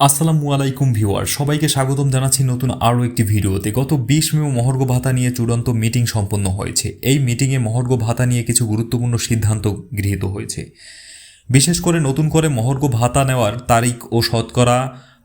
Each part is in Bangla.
আসসালামু আলাইকুম ভিউয়ার, সবাইকে স্বাগতম জানাচ্ছি নতুন আরও একটি ভিডিওতে। গত বিশ মে মহর্ঘ ভাতা নিয়ে চূড়ান্ত মিটিং সম্পন্ন হয়েছে। এই মিটিংয়ে মহর্ঘ ভাতা নিয়ে কিছু গুরুত্বপূর্ণ সিদ্ধান্ত গৃহীত হয়েছে। বিশেষ করে নতুন করে মহর্ঘ ভাতা নেওয়ার তারিখ ও শতকরা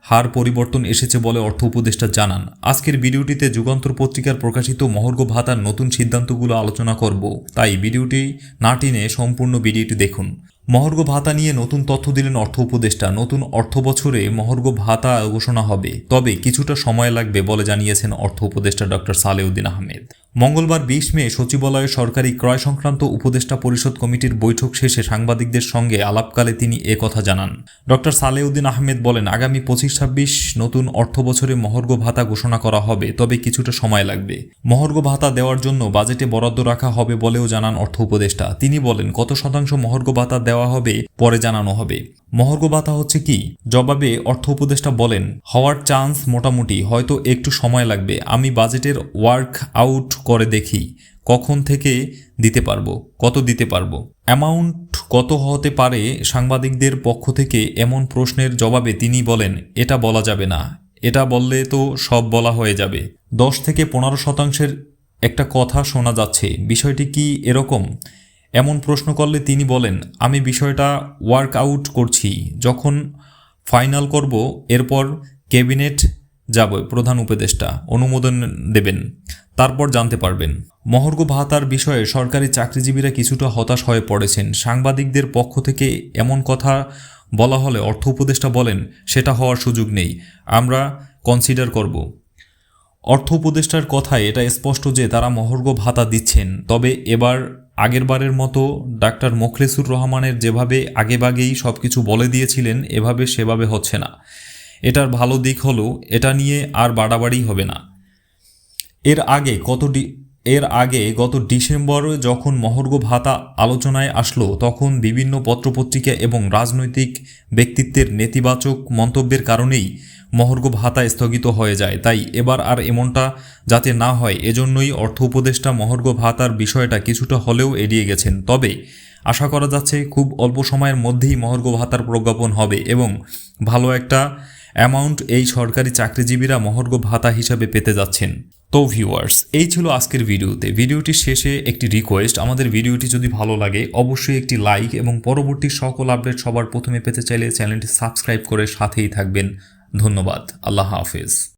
হার পরিবর্তন এসেছে বলে অর্থ উপদেষ্টা জানান। আজকের ভিডিওটিতে যুগান্তর পত্রিকার প্রকাশিত মহর্ঘ ভাতার নতুন সিদ্ধান্তগুলো আলোচনা করব। তাই ভিডিওটি না টেনে সম্পূর্ণ ভিডিওটি দেখুন। মহর্ঘ ভাতা নিয়ে নতুন তথ্য দিলেন অর্থ উপদেষ্টা। নতুন অর্থ বছরে মহর্ঘ ভাতা ঘোষণা হবে। তবে কিছুটা সময় লাগবে বলে জানিয়েছেন অর্থ উপদেষ্টা ডক্টর সালেউদ্দিন আহমেদ। মঙ্গলবার বিশ মে সচিবালয়ে সরকারি ক্রয় সংক্রান্ত উপদেষ্টা পরিষদ কমিটির বৈঠক শেষে সাংবাদিকদের সঙ্গে আলাপকালে তিনি এ কথা জানান। ডক্টর সালেউদ্দিন আহমেদ বলেন, আগামী পঁচিশ ছাব্বিশ নতুন অর্থ বছরে মহর্ঘ ভাতা ঘোষণা করা হবে, তবে কিছুটা সময় লাগবে। মহর্ঘ ভাতা দেওয়ার জন্য বাজেটে বরাদ্দ রাখা হবে বলেও জানান অর্থ উপদেষ্টা। তিনি বলেন কত শতাংশ মহর্ঘ ভাতা দেওয়া হবে পরে জানানো হবে। মহর্ঘ ভাতা হচ্ছে কি? জবাবে অর্থ উপদেষ্টা বলেন, হওয়ার চান্স মোটামুটি, হয়তো একটু সময় লাগবে। আমি বাজেটের ওয়ার্ক আউট করে দেখি, কখন থেকে দিতে পারব, কত দিতে পারব। অ্যামাউন্ট কত হতে পারে সাংবাদিকদের পক্ষ থেকে এমন প্রশ্নের জবাবে তিনি বলেন, এটা বলা যাবে না। এটা বললে তো সব বলা হয়ে যাবে। দশ থেকে পনেরো শতাংশের একটা কথা শোনা যাচ্ছে। বিষয়টি কি এরকম? এমন প্রশ্ন করলে তিনি বলেন, আমি বিষয়টা ওয়ার্ক আউট করছি। যখন ফাইনাল করব, এরপর ক্যাবিনেট যাব, প্রধান উপদেষ্টা, অনুমোদন দেবেন, তারপর জানতে পারবেন। মহর্ঘ ভাতার বিষয়ে সরকারি চাকরিজীবীরা কিছুটা হতাশ হয়ে পড়েছেন। সাংবাদিকদের পক্ষ থেকে এমন কথা বলা হলে অর্থ উপদেষ্টা বলেন, সেটা হওয়ার সুযোগ নেই, আমরা কনসিডার করব। অর্থ উপদেষ্টার কথায় এটা স্পষ্ট যে তারা মহর্ঘ ভাতা দিচ্ছেন, তবে এবার আগেরবারের মতো ডাক্তার মোখলেসুর রহমানের যেভাবে আগেভাগেই সব কিছু বলে দিয়েছিলেন, এভাবে সেভাবে হচ্ছে না। এটার ভালো দিক হলো, এটা নিয়ে আর বাড়াবাড়ি হবে না। এর আগে কত এর আগে গত ডিসেম্বরে যখন মহর্ঘ ভাতা আলোচনায় আসলো, তখন বিভিন্ন পত্রপত্রিকা এবং রাজনৈতিক ব্যক্তিত্বের নেতিবাচক মন্তব্যের কারণেই মহর্ঘ ভাতা স্থগিত হয়ে যায়। তাই এবার আর এমনটা যাতে না হয়, এজন্যই অর্থ উপদেষ্টা মহর্ঘ ভাতার বিষয়টা কিছুটা হলেও এড়িয়ে গেছেন। তবে আশা করা যাচ্ছে খুব অল্প সময়ের মধ্যেই মহর্ঘ ভাতার প্রজ্ঞাপন হবে এবং ভালো একটা অ্যামাউন্ট এই সরকারি চাকরিজীবীরা মহর্ঘ ভাতা হিসাবে পেতে যাচ্ছেন। তো ভিউয়ার্স এই ছিল আজকের ভিডিওতে। ভিডিওটির শেষে একটি রিকোয়েস্ট আমাদের ভিডিওটি যদি ভালো লাগে, অবশ্যই একটি লাইক এবং পরবর্তী সকল আপডেট সবার প্রথমে পেতে চাইলে চ্যানেলটি সাবস্ক্রাইব করে সাথেই থাকবেন। ধন্যবাদ। আল্লাহ হাফেজ।